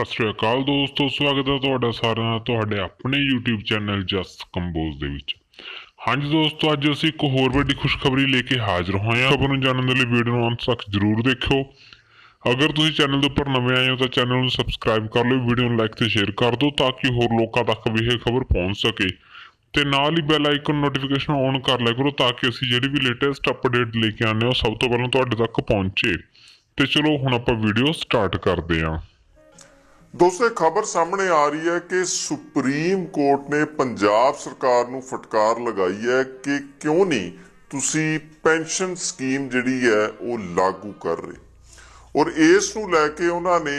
ਸਤਿ ਸ਼੍ਰੀ ਅਕਾਲ ਦੋਸਤੋ, ਸਵਾਗਤ ਹੈ ਤੁਹਾਡਾ ਸਾਰਿਆਂ ਦਾ ਤੁਹਾਡੇ ਆਪਣੇ YouTube ਚੈਨਲ ਜਸਟ ਕੰਬੋਜ਼ ਦੇ ਵਿੱਚ। ਹਾਂਜੀ ਦੋਸਤੋ, ਅੱਜ ਅਸੀਂ ਇੱਕ ਹੋਰ ਵੱਡੀ ਖੁਸ਼ਖਬਰੀ ਲੈ ਕੇ ਹਾਜ਼ਰ ਹੋਏ ਹਾਂ। ਖਬਰ ਨੂੰ ਜਾਣਨ ਦੇ ਲਈ ਵੀਡੀਓ ਨੂੰ ਅੰਤ ਤੱਕ ਜ਼ਰੂਰ ਦੇਖਿਓ। ਅਗਰ ਤੁਸੀਂ ਚੈਨਲ ਦੇ ਉੱਪਰ ਨਵੇਂ ਆਏ ਹੋ ਤਾਂ ਚੈਨਲ ਨੂੰ ਸਬਸਕ੍ਰਾਈਬ ਕਰ ਲਓ, ਵੀਡੀਓ ਨੂੰ ਲਾਈਕ ਤੇ ਸ਼ੇਅਰ ਕਰ ਦਿਓ ਤਾਂ ਕਿ ਹੋਰ ਲੋਕਾਂ ਤੱਕ ਵੀ ਇਹ ਖਬਰ ਪਹੁੰਚ ਸਕੇ। ਤੇ ਨਾਲ ਹੀ ਬੈਲ ਆਈਕਨ ਨੋਟੀਫਿਕੇਸ਼ਨ ਔਨ ਕਰ ਲਿਆ ਕਰੋ ਤਾਂ ਕਿ ਅਸੀਂ ਜਿਹੜੀ ਵੀ ਲੇਟੈਸਟ ਅਪਡੇਟ ਲੈ ਕੇ ਆਉਂਦੇ ਹਾਂ ਉਹ ਸਭ ਤੋਂ ਪਹਿਲਾਂ ਤੁਹਾਡੇ ਤੱਕ ਪਹੁੰਚੇ। ਤੇ ਚਲੋ ਹੁਣ ਆਪਾਂ ਵੀਡੀਓ ਸਟਾਰਟ ਕਰਦੇ ਹਾਂ। ਦੋਸਤੋ ਖਬਰ ਸਾਹਮਣੇ ਆ ਰਹੀ ਹੈ ਕਿ ਸੁਪਰੀਮ ਕੋਰਟ ਨੇ ਪੰਜਾਬ ਸਰਕਾਰ ਨੂੰ ਫਟਕਾਰ ਲਗਾਈ ਹੈ ਕਿ ਕਿਉਂ ਨਹੀਂ ਤੁਸੀਂ ਪੈਨਸ਼ਨ ਸਕੀਮ ਜਿਹੜੀ ਹੈ ਉਹ ਲਾਗੂ ਕਰ ਰਹੇ। ਔਰ ਇਸ ਨੂੰ ਲੈ ਕੇ ਉਹਨਾਂ ਨੇ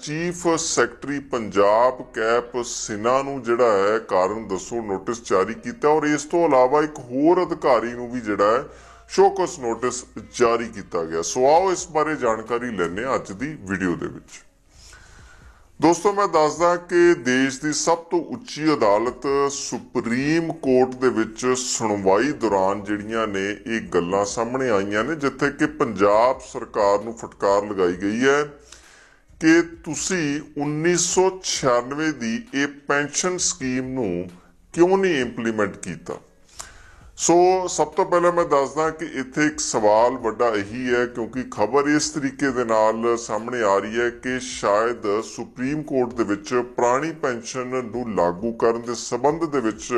chief secretary Punjab KAP Sinha ਨੂੰ ਜਿਹੜਾ ਹੈ ਕਾਰਨ ਦੱਸੋ ਨੋਟਿਸ ਜਾਰੀ ਕੀਤਾ। ਔਰ ਇਸ ਤੋਂ ਇਲਾਵਾ ਇੱਕ ਹੋਰ ਅਧਿਕਾਰੀ ਨੂੰ ਵੀ ਜਿਹੜਾ ਹੈ ਸ਼ੋਕਸ ਨੋਟਿਸ ਜਾਰੀ ਕੀਤਾ ਗਿਆ। ਸੋ ਆਓ ਇਸ ਬਾਰੇ ਜਾਣਕਾਰੀ ਲੈਣੇ ਅੱਜ ਦੀ ਵੀਡੀਓ ਦੇ ਵਿੱਚ। ਦੋਸਤੋ, ਮੈਂ ਦੱਸਦਾ ਕਿ ਦੇਸ਼ ਦੀ ਸਭ ਤੋਂ ਉੱਚੀ ਅਦਾਲਤ ਸੁਪਰੀਮ ਕੋਰਟ ਦੇ ਵਿੱਚ ਸੁਣਵਾਈ ਦੌਰਾਨ ਜਿਹੜੀਆਂ ਨੇ ਇਹ ਗੱਲਾਂ ਸਾਹਮਣੇ ਆਈਆਂ ਨੇ, ਜਿੱਥੇ ਕਿ ਪੰਜਾਬ ਸਰਕਾਰ ਨੂੰ ਫਟਕਾਰ ਲਗਾਈ ਗਈ ਹੈ ਕਿ ਤੁਸੀਂ 1996 ਦੀ ਇਹ ਪੈਨਸ਼ਨ ਸਕੀਮ ਨੂੰ ਕਿਉਂ ਨਹੀਂ ਇੰਪਲੀਮੈਂਟ ਕੀਤਾ? ਸੋ ਸਭ ਤੋਂ ਪਹਿਲਾਂ ਮੈਂ ਦੱਸਦਾ ਕਿ ਇੱਥੇ ਇੱਕ ਸਵਾਲ ਵੱਡਾ ਇਹੀ ਹੈ, ਕਿਉਂਕਿ ਖਬਰ ਇਸ ਤਰੀਕੇ ਦੇ ਨਾਲ ਸਾਹਮਣੇ ਆ ਰਹੀ ਹੈ ਕਿ ਸ਼ਾਇਦ ਸੁਪਰੀਮ ਕੋਰਟ ਦੇ ਵਿੱਚ ਪੁਰਾਣੀ ਪੈਨਸ਼ਨ ਨੂੰ ਲਾਗੂ ਕਰਨ ਦੇ ਸਬੰਧ ਦੇ ਵਿੱਚ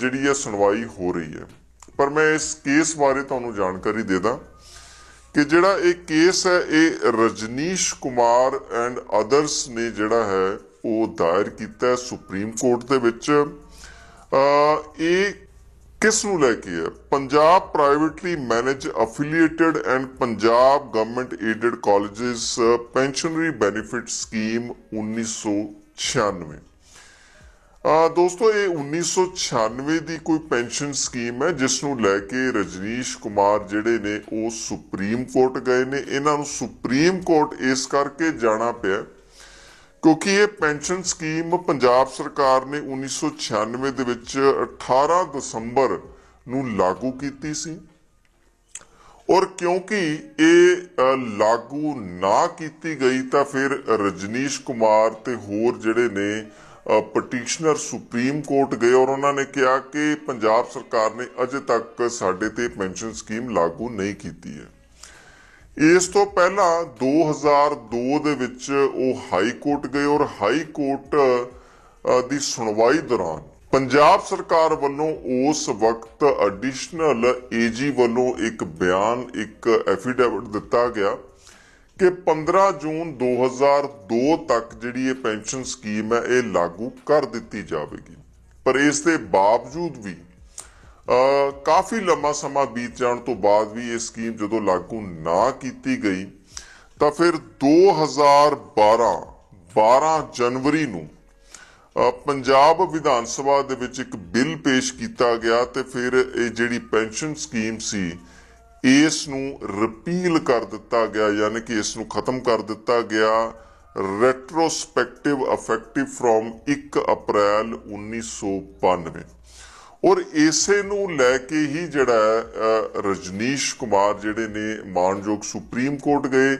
ਜਿਹੜੀ ਹੈ ਸੁਣਵਾਈ ਹੋ ਰਹੀ ਹੈ। ਪਰ ਮੈਂ ਇਸ ਕੇਸ ਬਾਰੇ ਤੁਹਾਨੂੰ ਜਾਣਕਾਰੀ ਦੇ ਦਾਂ ਕਿ ਜਿਹੜਾ ਇਹ ਕੇਸ ਹੈ, ਇਹ ਰਜਨੀਸ਼ ਕੁਮਾਰ ਐਂਡ ਅਦਰਸ ਨੇ ਜਿਹੜਾ ਹੈ, ਉਹ ਦਾਇਰ ਕੀਤਾ ਸੁਪਰੀਮ ਕੋਰਟ ਦੇ ਵਿੱਚ। ਇਹ ਕਿਸ ਨੂੰ ਲੈ ਕੇ ਹੈ? Punjab privately manage affiliated and Punjab government aided colleges pensionary benefit scheme 1996 ਆ ਦੋਸਤੋ, ਇਹ 1996 ਦੀ ਕੋਈ ਪੈਨਸ਼ਨ ਸਕੀਮ ਹੈ, ਜਿਸ ਨੂੰ ਲੈ ਕੇ ਰਜਨੀਸ਼ ਕੁਮਾਰ ਜਿਹੜੇ ਨੇ, ਉਹ ਸੁਪਰੀਮ ਕੋਰਟ ਗਏ ਨੇ। ਇਹਨਾਂ ਨੂੰ ਸੁਪਰੀਮ ਕੋਰਟ ਇਸ ਕਰਕੇ ਜਾਣਾ ਪਿਆ ਕਿਉਂਕਿ ਇਹ ਪੈਨਸ਼ਨ ਸਕੀਮ ਪੰਜਾਬ ਸਰਕਾਰ ਨੇ 1996 ਦੇ ਵਿੱਚ 18 ਦਸੰਬਰ ਨੂੰ ਲਾਗੂ ਕੀਤੀ ਸੀ। ਔਰ ਕਿਉਂਕਿ ਇਹ ਲਾਗੂ ਨਾ ਕੀਤੀ ਗਈ ਤਾਂ ਫਿਰ ਰਜਨੀਸ਼ ਕੁਮਾਰ ਤੇ ਹੋਰ ਜਿਹੜੇ ਨੇ ਪਟੀਸ਼ਨਰ ਸੁਪਰੀਮ ਕੋਰਟ ਗਏ ਔਰ ਉਹਨਾਂ ਨੇ ਕਿਹਾ ਕਿ ਪੰਜਾਬ ਸਰਕਾਰ ਨੇ ਅਜੇ ਤੱਕ ਸਾਡੇ ਤੇ ਪੈਨਸ਼ਨ ਸਕੀਮ ਲਾਗੂ ਨਹੀਂ ਕੀਤੀ ਹੈ। ਇਸ ਤੋਂ ਪਹਿਲਾਂ 2002 ਦੇ ਵਿੱਚ ਉਹ ਹਾਈ ਕੋਰਟ ਗਏ ਔਰ ਹਾਈ ਕੋਰਟ ਦੀ ਸੁਣਵਾਈ ਦੌਰਾਨ ਪੰਜਾਬ ਸਰਕਾਰ ਵੱਲੋਂ ਉਸ ਵਕਤ ਐਡੀਸ਼ਨਲ ਏਜੀ ਵੱਲੋਂ ਇੱਕ ਬਿਆਨ, ਇੱਕ ਐਫੀਡੇਵਿਟ ਦਿੱਤਾ ਗਿਆ ਕਿ 15 ਜੂਨ 2002 ਤੱਕ ਜਿਹੜੀ ਇਹ ਪੈਨਸ਼ਨ ਸਕੀਮ ਹੈ, ਇਹ ਲਾਗੂ ਕਰ ਦਿੱਤੀ ਜਾਵੇਗੀ। ਪਰ ਇਸ ਦੇ ਬਾਵਜੂਦ ਵੀ ਕਾਫੀ ਲੰਮਾ ਸਮਾਂ ਬੀਤ ਜਾਣ ਤੋਂ ਬਾਅਦ ਵੀ ਇਹ ਸਕੀਮ ਜਦੋਂ ਲਾਗੂ ਨਾ ਕੀਤੀ ਗਈ, ਤਾਂ ਫਿਰ 2012 12 ਜਨਵਰੀ ਨੂੰ ਪੰਜਾਬ ਵਿਧਾਨ ਸਭਾ ਦੇ ਵਿੱਚ ਇੱਕ ਬਿੱਲ ਪੇਸ਼ ਕੀਤਾ ਗਿਆ ਤੇ ਫਿਰ ਇਹ ਜਿਹੜੀ ਪੈਨਸ਼ਨ ਸਕੀਮ ਸੀ, ਇਸ ਨੂੰ ਰਿਪੀਲ ਕਰ ਦਿੱਤਾ ਗਿਆ, ਯਾਨੀ ਕਿ ਇਸ ਨੂੰ ਖਤਮ ਕਰ ਦਿੱਤਾ ਗਿਆ। ਰੈਟਰੋਸਪੈਕਟਿਵ ਅਫੈਕਟਿਵ ਫਰੋਮ 1 ਅਪ੍ਰੈਲ 1992 ਔਰ ਇਸੇ ਨੂੰ ਲੈ ਕੇ ਹੀ ਜਿਹੜਾ ਹੈ, ਰਜਨੀਸ਼ ਕੁਮਾਰ ਜਿਹੜੇ ਨੇ ਮਾਨਯੋਗ ਸੁਪਰੀਮ ਕੋਰਟ ਗਏ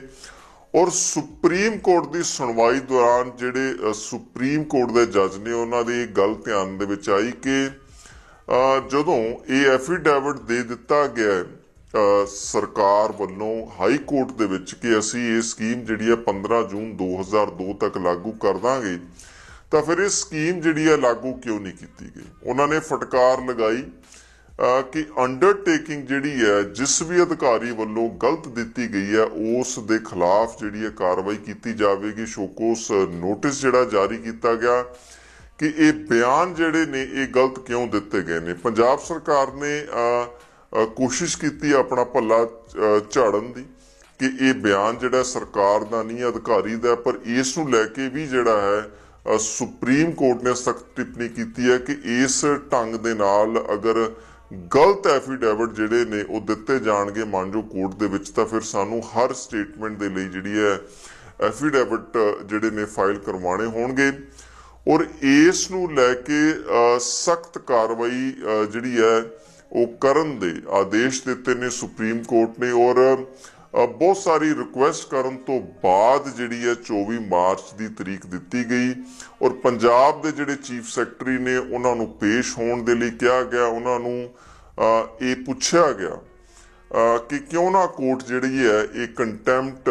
ਔਰ ਸੁਪਰੀਮ ਕੋਰਟ ਦੀ ਸੁਣਵਾਈ ਦੌਰਾਨ ਜਿਹੜੇ ਸੁਪਰੀਮ ਕੋਰਟ ਦੇ ਜੱਜ ਨੇ ਉਹਨਾਂ ਦੀ ਇਹ ਗੱਲ ਧਿਆਨ ਦੇ ਵਿੱਚ ਆਈ ਕਿ ਜਦੋਂ ਇਹ ਐਫੀਡੇਵਿਟ ਦੇ ਦਿੱਤਾ ਗਿਆ ਸਰਕਾਰ ਵੱਲੋਂ ਹਾਈ ਕੋਰਟ ਦੇ ਵਿੱਚ ਕਿ ਅਸੀਂ ਇਹ ਸਕੀਮ ਜਿਹੜੀ ਹੈ 15 ਜੂਨ 2002 ਤੱਕ ਲਾਗੂ ਕਰ ਦਾਂਗੇ ਤਾਂ ਫਿਰ ਇਹ ਸਕੀਮ ਜਿਹੜੀ ਹੈ ਲਾਗੂ ਕਿਉਂ ਨਹੀਂ ਕੀਤੀ ਗਈ? ਉਹਨਾਂ ਨੇ ਫਟਕਾਰ ਲਗਾਈ ਕਿ ਅੰਡਰਟੇਕਿੰਗ ਜਿਹੜੀ ਹੈ ਜਿਸ ਵੀ ਅਧਿਕਾਰੀ ਵੱਲੋਂ ਗਲਤ ਦਿੱਤੀ ਗਈ ਹੈ ਉਸ ਦੇ ਖਿਲਾਫ ਜਿਹੜੀ ਹੈ ਕਾਰਵਾਈ ਕੀਤੀ ਜਾਵੇਗੀ। ਸ਼ੋਕੋਸ ਨੋਟਿਸ ਜਿਹੜਾ ਜਾਰੀ ਕੀਤਾ ਗਿਆ ਕਿ ਇਹ ਬਿਆਨ ਜਿਹੜੇ ਨੇ ਇਹ ਗਲਤ ਕਿਉਂ ਦਿੱਤੇ ਗਏ ਨੇ? ਪੰਜਾਬ ਸਰਕਾਰ ਨੇ ਅ, ਕੋਸ਼ਿਸ਼ ਕੀਤੀ ਆਪਣਾ ਭੱਲਾ ਝਾੜਨ ਦੀ ਕਿ ਇਹ ਬਿਆਨ ਜਿਹੜਾ ਸਰਕਾਰ ਦਾ ਨਹੀਂ ਅਧਿਕਾਰੀ ਦਾ ਪਰ ਇਸ ਨੂੰ ਲੈ ਕੇ ਵੀ ਜਿਹੜਾ ਹੈ ਸੁਪਰੀਮ ਕੋਰਟ ਨੇ ਸਖਤ ਟਿੱਪਣੀ ਕੀਤੀ ਹੈ ਕਿ ਇਸ ਢੰਗ ਦੇ ਨਾਲ ਅਗਰ ਗਲਤ ਐਫੀਡੇਵਿਟ ਜਿਹੜੇ ਨੇ ਉਹ ਦਿੱਤੇ ਜਾਣਗੇ ਮਾਨਜੋ ਕੋਰਟ ਦੇ ਵਿੱਚ, ਤਾਂ ਫਿਰ ਸਾਨੂੰ ਹਰ ਸਟੇਟਮੈਂਟ ਦੇ ਲਈ ਜਿਹੜੀ ਹੈ ਐਫੀਡੈਵਿਟ ਜਿਹੜੇ ਨੇ ਫਾਈਲ ਕਰਵਾਉਣੇ ਹੋਣਗੇ। ਔਰ ਇਸ ਨੂੰ ਲੈ ਕੇ ਸਖਤ ਕਾਰਵਾਈ ਜਿਹੜੀ ਹੈ ਉਹ ਕਰਨ ਦੇ ਆਦੇਸ਼ ਦਿੱਤੇ ਨੇ ਸੁਪਰੀਮ ਕੋਰਟ ਨੇ। ਔਰ ਬਹੁਤ ਸਾਰੀ ਰਿਕੁਐਸਟ ਕਰਨ ਤੋਂ ਬਾਅਦ ਜਿਹੜੀ ਹੈ 24 ਮਾਰਚ ਦੀ ਤਰੀਕ ਦਿੱਤੀ ਗਈ ਔਰ ਪੰਜਾਬ ਦੇ ਜਿਹੜੇ ਚੀਫ ਸੈਕਟਰੀ ਨੇ ਉਹਨਾਂ ਨੂੰ ਪੇਸ਼ ਹੋਣ ਦੇ ਲਈ ਕਿਹਾ ਗਿਆ, ਉਹਨਾਂ ਨੂੰ ਇਹ ਪੁੱਛਿਆ ਗਿਆ ਕਿ ਕਿਉਂ ਨਾ ਕੋਰਟ ਜਿਹੜੀ ਹੈ, ਇਹ ਕੰਟੈਂਪਟ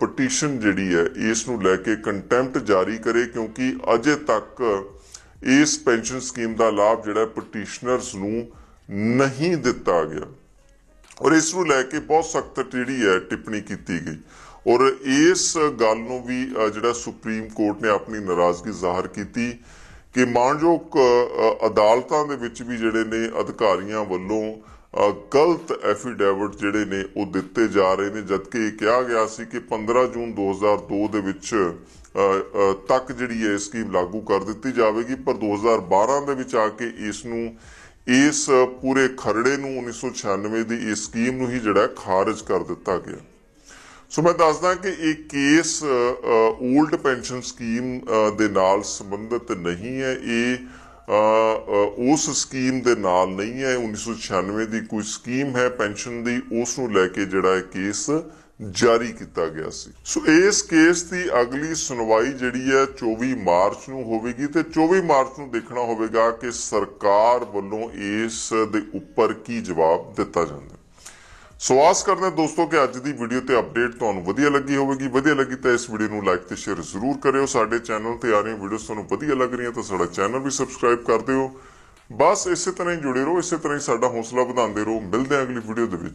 ਪਟੀਸ਼ਨ ਜਿਹੜੀ ਹੈ, ਇਸ ਨੂੰ ਲੈ ਕੇ ਕੰਟੈਂਪਟ ਜਾਰੀ ਕਰੇ ਕਿਉਂਕਿ ਅਜੇ ਤੱਕ ਇਸ ਪੈਨਸ਼ਨ ਸਕੀਮ ਦਾ ਲਾਭ ਜਿਹੜਾ ਪਟੀਸ਼ਨਰਸ ਨੂੰ ਨਹੀਂ ਦਿੱਤਾ ਗਿਆ। ਔਰ ਇਸ ਨੂੰ ਲੈ ਕੇ ਬਹੁਤ ਸਖਤ ਜਿਹੜੀ ਹੈ ਟਿੱਪਣੀ ਕੀਤੀ ਗਈ। ਔਰ ਇਸ ਗੱਲ ਨੂੰ ਵੀ ਜਿਹੜਾ ਸੁਪਰੀਮ ਕੋਰਟ ਨੇ ਆਪਣੀ ਨਾਰਾਜ਼ਗੀ ਜ਼ਾਹਰ ਕੀਤੀ ਕਿ ਮਾਨਯੋਗ ਅਦਾਲਤਾਂ ਦੇ ਵਿੱਚ ਵੀ ਜਿਹੜੇ ਨੇ ਅਧਿਕਾਰੀਆਂ ਵੱਲੋਂ ਗਲਤ ਐਫੀਡੇਵਿਟ ਜਿਹੜੇ ਨੇ ਉਹ ਦਿੱਤੇ ਜਾ ਰਹੇ ਨੇ ਜਦਕਿ ਇਹ ਕਿਹਾ ਗਿਆ ਸੀ ਕਿ 15 ਜੂਨ 2002 ਦੇ ਵਿੱਚ ਅ, ਤੱਕ ਜਿਹੜੀ ਹੈ ਇਹ ਸਕੀਮ ਲਾਗੂ ਕਰ ਦਿੱਤੀ ਜਾਵੇਗੀ ਪਰ 2012 ਦੇ ਵਿੱਚ ਆ ਕੇ ਇਸ ਨੂੰ ਇਸ ਪੂਰੇ ਖਰੜੇ ਨੂੰ 1996 ਦੀ ਇਸ ਸਕੀਮ ਨੂੰ ਹੀ ਜਿਹੜਾ ਖਾਰਜ ਕਰ ਦਿੱਤਾ ਗਿਆ। ਸੋ ਮੈਂ ਦੱਸਦਾ ਕਿ ਇਹ ਕੇਸ 올ਡ ਪੈਨਸ਼ਨ ਸਕੀਮ ਦੇ ਨਾਲ ਸੰਬੰਧਿਤ ਨਹੀਂ ਹੈ। ਇਹ ਉਸ ਸਕੀਮ ਦੇ ਨਾਲ ਨਹੀਂ ਹੈ। 1996 ਦੀ ਕੋਈ ਸਕੀਮ ਹੈ ਪੈਨਸ਼ਨ ਦੀ, ਉਸ ਨੂੰ ਲੈ ਕੇ ਜਿਹੜਾ ਇਹ ਕੇਸ ਜਾਰੀ ਕੀਤਾ ਗਿਆ ਸੀ। ਸੋ ਇਸ ਕੇਸ ਦੀ ਅਗਲੀ ਸੁਣਵਾਈ ਜਿਹੜੀ ਹੈ 24 ਮਾਰਚ ਨੂੰ ਹੋਵੇਗੀ ਤੇ 24 ਮਾਰਚ ਨੂੰ ਦੇਖਣਾ ਹੋਵੇਗਾ ਕਿ ਸਰਕਾਰ ਵੱਲੋਂ ਇਸ ਦੇ ਉੱਪਰ ਕੀ ਜਵਾਬ ਦਿੱਤਾ ਜਾਂਦਾ ਹੈ। ਸੋ ਆਸ ਕਰਦੇ ਹਾਂ ਦੋਸਤੋ ਕਿ ਅੱਜ ਦੀ ਵੀਡੀਓ ਤੇ ਅਪਡੇਟ ਤੁਹਾਨੂੰ ਵਧੀਆ ਲੱਗੀ ਹੋਵੇਗੀ। ਵਧੀਆ ਲੱਗੀ ਤਾਂ ਇਸ ਵੀਡੀਓ ਨੂੰ ਲਾਈਕ ਤੇ ਸ਼ੇਅਰ ਜ਼ਰੂਰ ਕਰਿਓ। ਸਾਡੇ ਚੈਨਲ ਤੇ ਆ ਰਹੀਆਂ ਵੀਡੀਓਜ਼ ਤੁਹਾਨੂੰ ਵਧੀਆ ਲੱਗ ਰਹੀਆਂ ਤਾਂ ਸਾਡਾ ਚੈਨਲ ਵੀ ਸਬਸਕ੍ਰਾਈਬ ਕਰ ਦਿਓ। ਬਸ ਇਸੇ ਤਰ੍ਹਾਂ ਹੀ ਜੁੜੇ ਰਹੋ, ਇਸੇ ਤਰ੍ਹਾਂ ਹੀ ਸਾਡਾ ਹੌਸਲਾ ਵਧਾਉਂਦੇ ਰਹੋ। ਮਿਲਦੇ ਹਾਂ ਅਗਲੀ ਵੀਡੀਓ ਦੇ ਵਿੱਚ।